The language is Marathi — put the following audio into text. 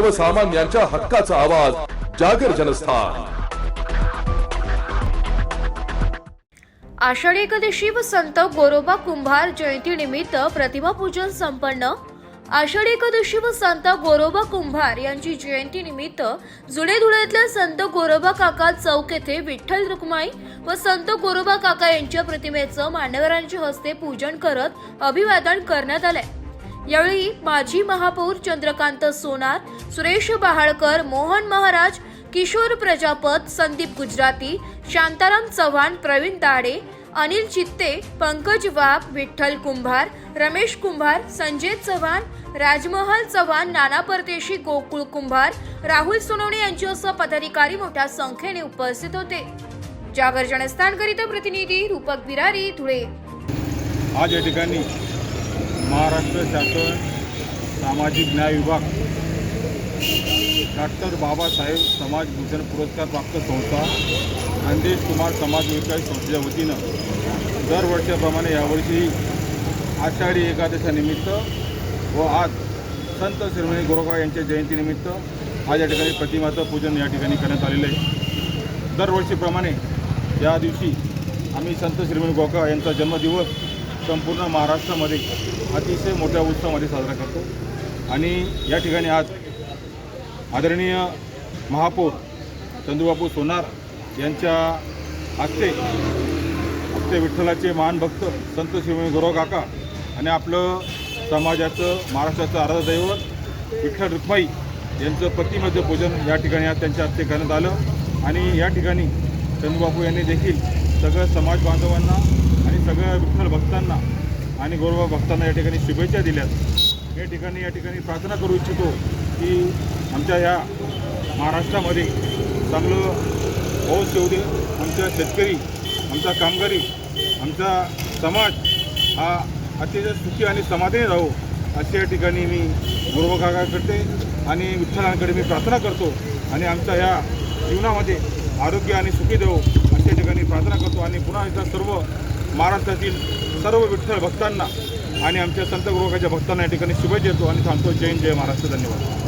सर्वसामान्यांच्या हक्काचा आवाज जागर जनस्थान. आषाढी एकादशी व संत गोरोबा कुंभार जयंतीनिमित्त प्रतिमा पूजन संपन्न. आषाढी एकादशी व संत गोरोबा कुंभार यांची जयंती निमित्त जुने धुळ्यातल्या संत गोरोबा काका चौक येथे विठ्ठल रुक्माई व संत गोरोबा काका यांच्या प्रतिमेचं मान्यवरांच्या हस्ते पूजन करत अभिवादन करण्यात आलंय. यावेळी माजी महापौर चंद्रकांत सोनार सुरेश बहाळकर मोहन महाराज किशोर प्रजापत संदीप गुजराती शांताराम चव्हाण प्रवीण दाडे अनिल चित्ते पंकज वाघ विठ्ठल कुंभार रमेश कुंभार संजय चव्हाण राजमहल चव्हाण नाना परदेशी गोकुळ कुंभार राहुल सोनवणे यांच्यासह पदाधिकारी मोठ्या संख्येने उपस्थित होते. जागर जनस्थानकरिता प्रतिनिधी रूपक बिरारी धुळे. आज या ठिकाणी महाराष्ट्र शासन सामाजिक न्याय विभाग डॉक्टर बाबासाहेब समाजभूषण पुरस्कार प्राप्त संस्था खानदेश कुमार समाज विकास संस्थेच्या वतीनं दरवर्षाप्रमाणे यावर्षी आषाढी एकादशानिमित्त व आज संत श्रीमणी गोरोबा यांच्या जयंतीनिमित्त आज या ठिकाणी प्रतिमाचं पूजन या ठिकाणी करण्यात आलेलं आहे. दरवर्षीप्रमाणे या दिवशी आम्ही संत श्रीमणी गोका यांचा जन्मदिवस संपूर्ण महाराष्ट्रामध्ये अतिशय मोठ्या उत्सवामध्ये साजरा करतो. आणि या ठिकाणी आज आदरणीय महापौर चंद्रबाबू सोनार यांच्या हस्ते हस्ते विठ्ठलाचे महान भक्त संत श्रीमंत गौरव काका आणि आपलं समाजाचं महाराष्ट्राचं आराधदैवत विठ्ठल रुक्माई यांचं प्रतिमेचं पूजन या ठिकाणी आज त्यांच्या हस्ते करण्यात आलं. आणि या ठिकाणी चंद्रबाबू यांनी देखील सगळं समाज बांधवांना सगळ्या विठ्ठल भक्तांना आणि गोरबा भक्तांना या ठिकाणी शुभेच्छा दिल्यात. या ठिकाणी या ठिकाणी प्रार्थना करू इच्छितो की आमच्या या महाराष्ट्रामध्ये चांगलं पाऊस येऊ दे. आमच्या शेतकरी आमचा कामगारी आमचा समाज हा अतिशय सुखी आणि समाधानी राहू अशा या ठिकाणी मी गुरुबा आणि विठ्ठलांकडे मी प्रार्थना करतो आणि आमच्या या जीवनामध्ये आरोग्य आणि सुखी देऊ अशा ठिकाणी प्रार्थना करतो. आणि पुन्हा एकदा सर्व महाराष्ट्रातील सर्व विठ्ठल भक्तांना आणि आमच्या संत गुरुकाच्या भक्तांना या ठिकाणी शुभेच्छा देतो आणि थांबतो जय हिंद, जय महाराष्ट्र. धन्यवाद.